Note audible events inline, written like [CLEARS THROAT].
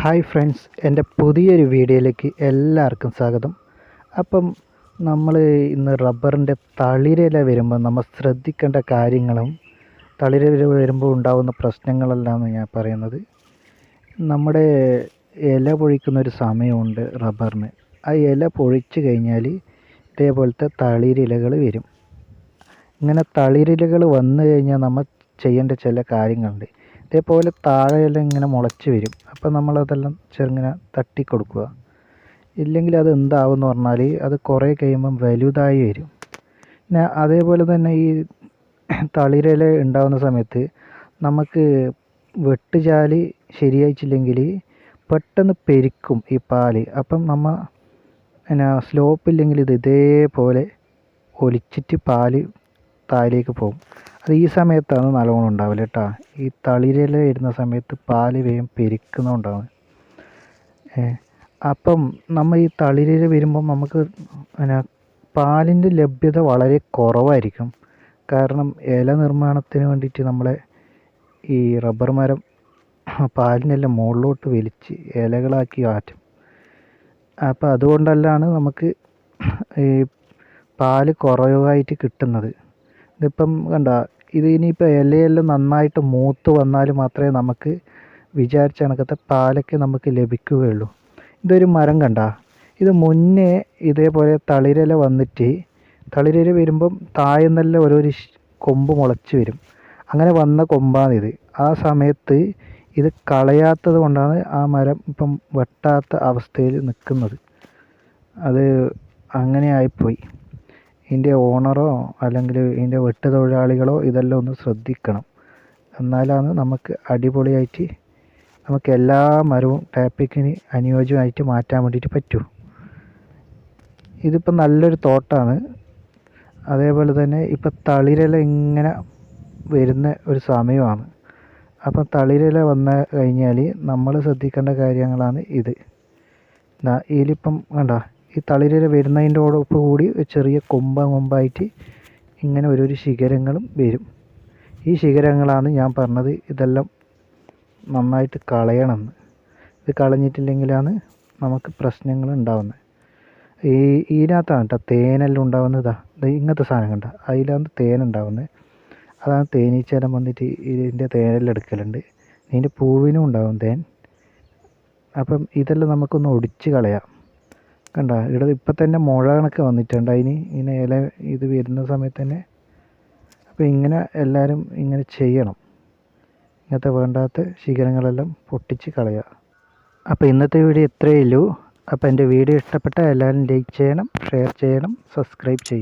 Hi friends എന്റെ പുതിയൊരു വീഡിയോയിലേക്ക് എല്ലാവർക്കും സ്വാഗതം. അപ്പം നമ്മൾ ഇന്ന് റബ്ബറിന്റെ തളിരില വരുമ്പോൾ നമ്മൾ ശ്രദ്ധിക്കേണ്ട കാര്യങ്ങളും തളിരില വരുമ്പോൾ ഉണ്ടാകുന്ന പ്രശ്നങ്ങളെല്ലാം ഞാൻ പറയുന്നത്. നമ്മുടെ ഇല പൊഴിക്കുന്ന ഒരു സമയമുണ്ട് റബ്ബറിന്. ആ ഇല പൊഴിച്ചു കഴിഞ്ഞാൽ ഇതേപോലത്തെ തളിരിലകൾ വരും. ഇങ്ങനെ തളിരിലകൾ വന്നു കഴിഞ്ഞാൽ നമ്മൾ ചെയ്യേണ്ട ചില കാര്യങ്ങളുണ്ട്. ഇതേപോലെ താഴെയെല്ലാം ഇങ്ങനെ മുളച്ച് വരും. അപ്പോൾ നമ്മളതെല്ലാം ചെറുങ്ങനെ തട്ടി കൊടുക്കുക ഇല്ലെങ്കിൽ അത് എന്താവുമെന്ന് പറഞ്ഞാൽ അത് കുറേ കഴിയുമ്പം വലുതായി വരും. പിന്നെ അതേപോലെ തന്നെ ഈ [CLEARS THROAT] തളിരില ഉണ്ടാകുന്ന സമയത്ത് നമുക്ക് വെട്ടുചാലി ശരിയായിച്ചില്ലെങ്കിൽ പെട്ടെന്ന് പെരുക്കും ഈ പാൽ. അപ്പം നമ്മൾ പിന്നെ സ്ലോപ്പ് ഇല്ലെങ്കിൽ ഇത് ഇതേപോലെ ഒലിച്ചിട്ട് പാൽ താഴേക്ക് പോകും. അത് ഈ സമയത്താണ് നല്ലോണം ഉണ്ടാവില്ല കേട്ടോ ഈ തളിരില ഇടുന്ന സമയത്ത് പാൽ വേഗം പെരുക്കുന്നുണ്ടാവും അപ്പം നമ്മൾ ഈ തളിരില വരുമ്പം നമുക്ക് പിന്നെ പാലിന്റെ ലഭ്യത വളരെ കുറവായിരിക്കും. കാരണം ഇല നിർമ്മാണത്തിന് വേണ്ടിയിട്ട് നമ്മളെ ഈ റബ്ബർ മരം പാലിനെല്ലാം മുകളിലോട്ട് വലിച്ച് ഇലകളാക്കി മാറ്റും അപ്പം അതുകൊണ്ടല്ലാണ് നമുക്ക് ഈ പാൽ കുറവായിട്ട് കിട്ടുന്നത്. ഇതിപ്പം കണ്ട ഇത് ഇനിയിപ്പോൾ ഇലയെല്ലാം നന്നായിട്ട് മൂത്ത് വന്നാൽ മാത്രമേ നമുക്ക് വിചാരിച്ച കണക്കത്തെ പാലൊക്കെ നമുക്ക് ലഭിക്കുകയുള്ളൂ. ഇതൊരു മരം കണ്ട ഇത് മുന്നേ ഇതേപോലെ തളിരില വന്നിട്ട് തളിരില വരുമ്പം താഴെന്നല്ല ഓരോരു കൊമ്പ് മുളച്ച് വരും. അങ്ങനെ വന്ന കൊമ്പാണിത്. ആ സമയത്ത് ഇത് കളയാത്തത് കൊണ്ടാണ് ആ മരം ഇപ്പം വെട്ടാത്ത അവസ്ഥയിൽ നിൽക്കുന്നത്. അത് അങ്ങനെ ആയിപ്പോയി. ഇതിന്റെ ഓണറോ അല്ലെങ്കിൽ ഇതിന്റെ വെട്ട് തൊഴിലാളികളോ ഇതെല്ലാം ഒന്ന് ശ്രദ്ധിക്കണം. എന്നാലാണ് നമുക്ക് അടിപൊളിയായിട്ട് നമുക്ക് എല്ലാ മരവും ടാപ്പിക്കിന് അനുയോജ്യമായിട്ട് മാറ്റാൻ വേണ്ടിയിട്ട് പറ്റൂ. ഇതിപ്പോൾ നല്ലൊരു തോട്ടാണ്. അതേപോലെ തന്നെ ഇപ്പോൾ തളിരില ഇങ്ങനെ വരുന്ന ഒരു സമയമാണ്. അപ്പം തളിരില വന്നു കഴിഞ്ഞാൽ നമ്മൾ ശ്രദ്ധിക്കേണ്ട കാര്യങ്ങളാണ് ഇത്. ഇതിലിപ്പം കണ്ട? ഈ തളിരില വരുന്നതിന്റെയോടൊപ്പം കൂടി ചെറിയ കൊമ്പ കൊമ്പായിട്ട് ഇങ്ങനെ ഓരോരോ ശിഖരങ്ങളും വരും. ഈ ശിഖരങ്ങളാണ് ഞാൻ പറഞ്ഞത് ഇതെല്ലാം നന്നായിട്ട് കളയണമെന്ന്. ഇത് കളഞ്ഞിട്ടില്ലെങ്കിലാണ് നമുക്ക് പ്രശ്നങ്ങൾ ഉണ്ടാവുന്നത്. ഈ ഇതിനകത്താണ് കേട്ടോ തേനെല്ലാം ഉണ്ടാവുന്നതാ. ഇങ്ങനത്തെ സാധനം കണ്ടോ? അതിലാണ് തേൻ ഉണ്ടാവുന്നത് അതാണ് തേനീച്ചേരം വന്നിട്ട് ഇതിന്റെ തേനെല്ലാം എടുക്കലുണ്ട്. ഇതിന്റെ പൂവിനും ഉണ്ടാവും തേൻ. അപ്പം ഇതെല്ലാം നമുക്കൊന്ന് ഒടിച്ച് കളയാം. കണ്ട? ഇവിടെ ഇപ്പം തന്നെ മുഴ കണക്ക് വന്നിട്ടുണ്ട്. അതിന് ഇങ്ങനെ ഇല ഇത് വരുന്ന സമയത്ത് തന്നെ അപ്പോൾ ഇങ്ങനെ എല്ലാവരും ഇങ്ങനെ ചെയ്യണം. ഇങ്ങനത്തെ വേണ്ടാത്ത ശിഖരങ്ങളെല്ലാം പൊട്ടിച്ച് കളയുക. അപ്പോൾ ഇന്നത്തെ വീഡിയോ ഇത്രയേ ഉള്ളൂ. അപ്പോൾ എന്റെ വീഡിയോ ഇഷ്ടപ്പെട്ട എല്ലാവരും ലൈക്ക് ചെയ്യണം ഷെയർ ചെയ്യണം സബ്സ്ക്രൈബ് ചെയ്യണം.